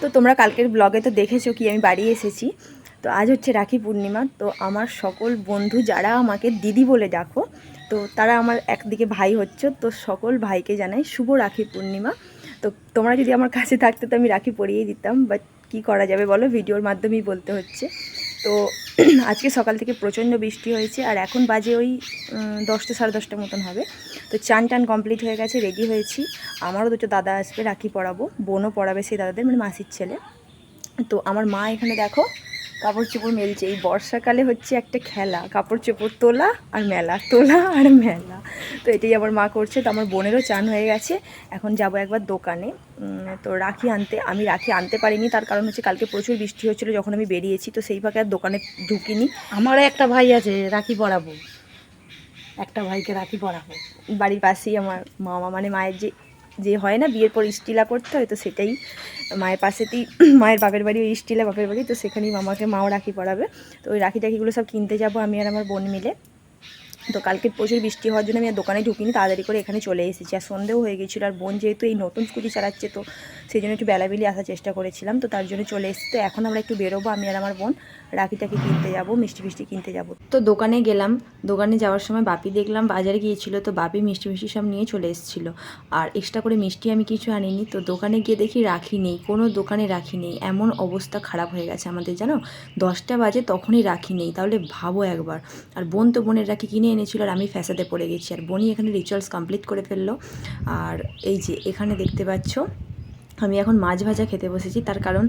তো তোমরা কালকের ব্লগে তো দেখেছ কি আমি বাড়ি এসেছি। তো আজ হচ্ছে রাখি পূর্ণিমা, তো আমার সকল বন্ধু যারা আমাকে দিদি বলে ডাকো, তো তারা আমার একদিকে ভাই হচ্ছে, তো সকল ভাইকে জানাই শুভ রাখি পূর্ণিমা। তো তোমরা যদি আমার কাছে থাকতে তো আমি রাখি পরিয়ে দিতাম বাট কী করা যাবে বলো? ভিডিওর মাধ্যমেই বলতে হচ্ছে। তো আজকে সকাল থেকে প্রচণ্ড বৃষ্টি হয়েছে আর এখন বাজে ওই দশটা সাড়ে দশটা মতন হবে। তো চান টান কমপ্লিট হয়ে গেছে রেডি হয়েছি। আমারও দুটো দাদা আসবে, রাখি পড়াবো, বোনও পড়াবে সেই দাদাদের মানে মাসির ছেলে। তো আমার মা এখানে দেখো কাপড় চোপড় মেলছে। এই বর্ষাকালে হচ্ছে একটা খেলা কাপড় চোপড় তোলা আর মেলা তোলা আর মেলা। তো এটাই আমার মা করছে তো আমার বোনেরও চান হয়ে গেছে। এখন যাব একবার দোকানে। তো রাখি আনতে আমি রাখি আনতে পারিনি তার কারণ হচ্ছে কালকে প্রচুর বৃষ্টি হচ্ছিল যখন আমি বেরিয়েছি তো সেই ফাঁকে আর দোকানে ঢুকিনি। আমারও একটা ভাই আছে রাখি পরাবো। একটা ভাইকে রাখি পরাবো। বাড়ির পাশেই আমার মামা মানে মায়ের যে যে হয় না, বিয়ের পর স্টিলা করতে হয়, তো সেটাই মায়ের পাশেতেই, মায়ের বাপের বাড়ি, ওই স্টিলা বাপের বাড়ি, তো সেখানেই মামাকে, মাও রাখি পড়াবে। তো ওই রাখি টাখিগুলো সব কিনতে যাব আমি আর আমার বোন মিলে। তো কালকে প্রচুর বৃষ্টি হওয়ার জন্য আমি আর দোকানে ঢুকিনি, তাড়াতাড়ি করে এখানে চলে এসেছি। আর সন্ধেও হয়ে গেছিল, আর বোন যেহেতু এই নতুন স্কুটি চালাচ্ছে, তো সেই জন্য একটু বেলাবেলি আসার চেষ্টা করেছিলাম, তো তার জন্য চলে এসেছি। তো এখন আমরা একটু বেরোবো, আমি আর আমার বোন রাখি টাকি কিনতে যাব, মিষ্টি ফিষ্টি কিনতে যাব। তো দোকানে গেলাম দোকানে যাওয়ার সময় বাপি দেখলাম বাজারে গিয়েছিল, তো বাপি মিষ্টি মিষ্টি সব নিয়ে চলে এসেছিল। আর এক্সট্রা করে মিষ্টি আমি কিছু আনিনি, তো দোকানে গিয়ে দেখি রাখি নেই, কোনো দোকানে রাখি নেই। এমন অবস্থা খারাপ হয়ে গেছে আমাদের, জানো? দশটা বাজে তখনই রাখি নেই, তাহলে ভাবো একবার। আর বোন তো বোনের রাখি কিনে এনেছিল আর আমি ফ্যাসাদে পড়ে গেছি। আর বোনই এখানে রিচুয়ালস কমপ্লিট করে ফেলল। আর এই যে এখানে দেখতে পাচ্ছ আমি এখন মাছ ভাজা খেতে বসেছি। তার কারণ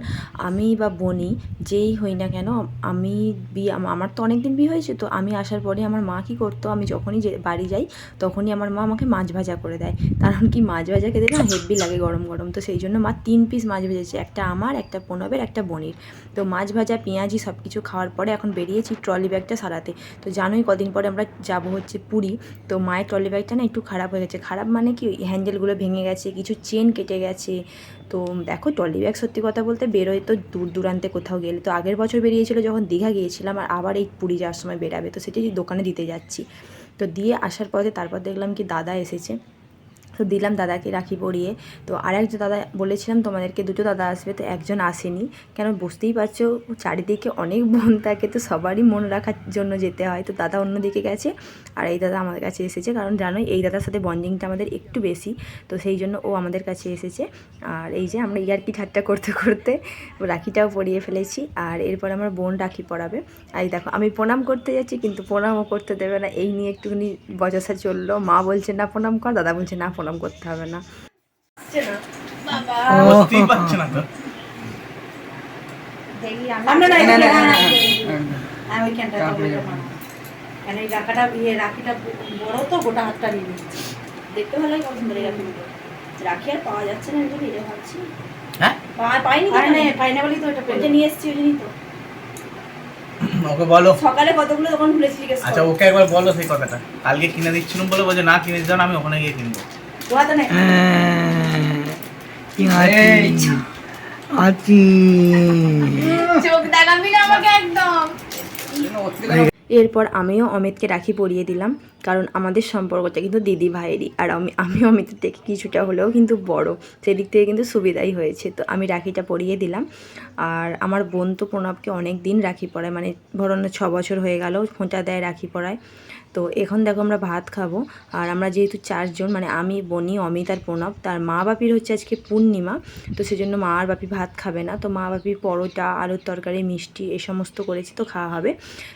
আমি বা বনি যেই হই না কেন, আমি বিয়ে আমার তো অনেক দিন বিয়ে হয়েছে, তো আমি আসার পরে আমার মা কী করতো, আমি যখনই যে বাড়ি যাই, তখনই আমার মা আমাকে মাছ ভাজা করে দেয়। কারণ কি, মাছ ভাজা খেতে না হেভি লাগে গরম গরম, তো সেই জন্য মা তিন পিস মাছ ভেজেছে, একটা আমার, একটা প্রণবের, একটা বনির। তো মাছ ভাজা, পেঁয়াজি সব কিছু খাওয়ার পরে এখন বেরিয়েছি ট্রলি ব্যাগটা সারাতে। তো জানোই কদিন পরে আমরা যাব হচ্ছে পুরী, তো মায়ের ট্রলি ব্যাগটা না একটু খারাপ হয়ে গেছে। খারাপ মানে কি হ্যান্ডেলগুলো ভেঙে গেছে, কিছু চেন কেটে গেছে তো দেখো ট্রলি ব্যাগ সত্যি কথা বলতে বেরোয় তো দূর দূরান্তে কোথাও গেলে। তো আগের বছর বেরিয়েছিল যখন দীঘা গিয়েছিলাম আর আবার এই পুরী যাওয়ার সময় বেরাবে। তো সেটি দোকানে দিতে যাচ্ছি। তো দিয়ে আসার পরে তারপর দেখলাম কি দাদা এসেছে। তো দিলাম দাদাকে রাখি পরিয়ে। তো আর একজন দাদা বলেছিলাম, তোমাদেরকে দুটো দাদা আসবে, তো একজন আসেনি। কেন বুঝতেই পারছ, চারিদিকে অনেক বোন থাকে, তো সবারই মন রাখার জন্য যেতে হয়। তো দাদা অন্যদিকে গেছে, আর এই দাদা আমাদের কাছে এসেছে। কারণ জানোই, এই দাদার সাথে বন্ডিংটা আমাদের একটু বেশি, তো সেই জন্য ও আমাদের কাছে এসেছে। আর এই যে আমরা ইয়ার্কি ঠাট্টা করতে করতে রাখিটাও পরিয়ে ফেলেছি। আর এরপর আমার বোন রাখি পরাবে। আর দেখো, আমি প্রণাম করতে যাচ্ছি, কিন্তু প্রণামও করতে দেবে না। এই নিয়ে একটুখানি বচসা চলল। মা বলছে, না প্রণাম কর। দাদা বলছে, না প্রণাম করতে হবে না ইয়ে দেখতে ভালো লাগে সুন্দর রাখি আর পাওয়া যাচ্ছে আমি এটা ভাবছি হ্যাঁ ওকে বলো সকালে কতগুলো দোকান খুলেছি আচ্ছা ওকে একবার বলো সেই কথাটা কালকে কিনে দিচ্ছিলাম বলে বলছে না কিনে দিচ্ছ না আমি ওখানে গিয়ে কিনবো দোয়া তো নেই এই, চোখ দেখাবি না আমাকে একদম এরপর আমিও অমিতকে রাখি পরিয়ে দিলাম। কারণ আমাদের সম্পর্কটা কিন্তু দিদি ভাইয়েরই। আর আমি আমি অমিতের থেকে কিছুটা হলেও কিন্তু বড়। সেদিক থেকে কিন্তু সুবিধাই হয়েছে। তো আমি রাখিটা পরিয়ে দিলাম। আর আমার বোন তো প্রণবকে অনেক দিন রাখি পরায় মানে ধরুন ছ বছর হয়ে গেল, ফোঁটা দেয় রাখি পরায় তো এখন দেখো আমরা ভাত খাব। আর আমরা যেহেতু চারজন মানে আমি, বনি, অমিত আর প্রণব, তার মা বাপির হচ্ছে আজকে পূর্ণিমা। তো সেজন্য মা আর বাপি ভাত খাবে না। তো মা বাপি পরোটা, আলুর তরকারি, মিষ্টি, এ সমস্ত করেছি, তো খাওয়া হবে।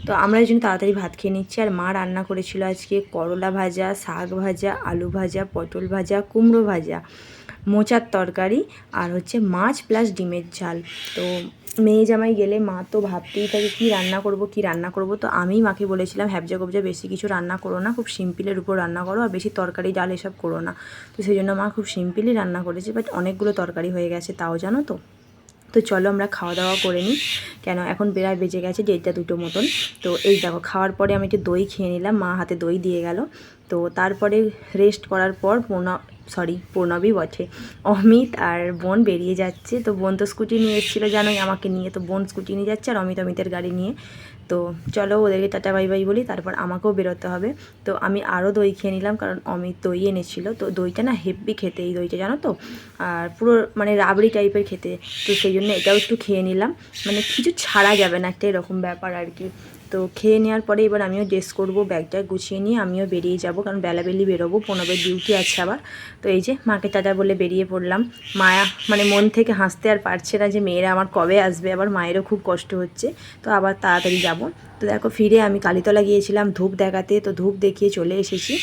তো আমরা এই জন্য তাড়াতাড়ি ভাত খেয়ে নিচ্ছি। আর মা রান্না করেছিল আজকে করলা ভাজা, শাক ভাজা, আলু ভাজা, পটল ভাজা, কুমড়ো ভাজা, মোচার তরকারি আর হচ্ছে মাছ প্লাস ডিমের ঝাল। তো মেয়ে জামাই গেলে মা তো ভাবতেই থাকে, কী রান্না করব, কী রান্না করব? তো আমিই মাকে বলেছিলাম, হ্যাবজা কবজা বেশি কিছু রান্না করো না, খুব সিম্পলের উপর রান্না করো আর বেশি তরকারি, ডাল এসব করো না। তো সেই জন্য মা খুব সিম্পলই রান্না করেছে বাট অনেকগুলো তরকারি হয়ে গেছে, তাও জানো তো? তো চলো আমরা খাওয়া দাওয়া করে নিই। কেন, এখন বেড়ায় বেজে গেছে দেড়টা দুটো মতন। তো এই দেখো, খাওয়ার পরে আমি একটু দই খেয়ে নিলাম, মা হাতে দই দিয়ে গেল। তো তারপরে রেস্ট করার পর পূর্ণ সরি পূর্ণবী বটে। অমিত আর বোন বেরিয়ে যাচ্ছে। তো বোন তো স্কুটি নিয়ে এসেছিল, জানোই আমাকে নিয়ে। তো বোন স্কুটি নিয়ে যাচ্ছে আর অমিত অমিতের গাড়ি নিয়ে। তো চলো ওদেরকে টাটা, বাই বাই বলি, তারপর আমাকেও বেরোতে হবে। তো আমি আরও দই খেয়ে নিলাম, কারণ অমিত দই এনেছিল। তো দইটা না হেভি খেতে এই দইটা, জানো তো? আর পুরো মানে রাবড়ি টাইপের খেতে। তো সেই জন্য এটাও একটু খেয়ে নিলাম। মানে কিছু ছাড়া যাবে না একটা এরকম ব্যাপার আর কি। তো খেয়ে নেওয়ার পরে এবার আমিও ড্রেস করব, ব্যাগটা গুছিয়ে নিয়ে আমিও বেরিয়ে যাব, কারণ বেলাবেলি বেরোবো, পনেরো ডিউটি আছে আবার। তো এই যে মাকে টাটা বলে বেরিয়ে পড়লাম। মায়া মানে মন থেকে হাসতে আর পারছে না যে মেয়েরা আমার কবে আসবে, আবার মায়েরও খুব কষ্ট হচ্ছে। তো আবার তাড়াতাড়ি যাব তো দেখো, ফিরে আমি কালীতলা গিয়েছিলাম ধূপ দেখাতে। তো ধূপ দেখিয়ে চলে এসেছি।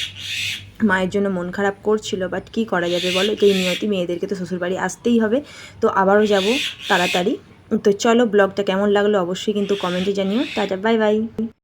মায়ের জন্য মন খারাপ করছিল বাট কি করা যাবে বলো? এই নিয়তি, মেয়েদেরকে তো শ্বশুরবাড়ি আসতেই হবে। তো আবারও যাব তাড়াতাড়ি। তো চলো ব্লগটা কেমন লাগল অবশ্যই কিন্তু কমেন্টে জানিও। Tata bye bye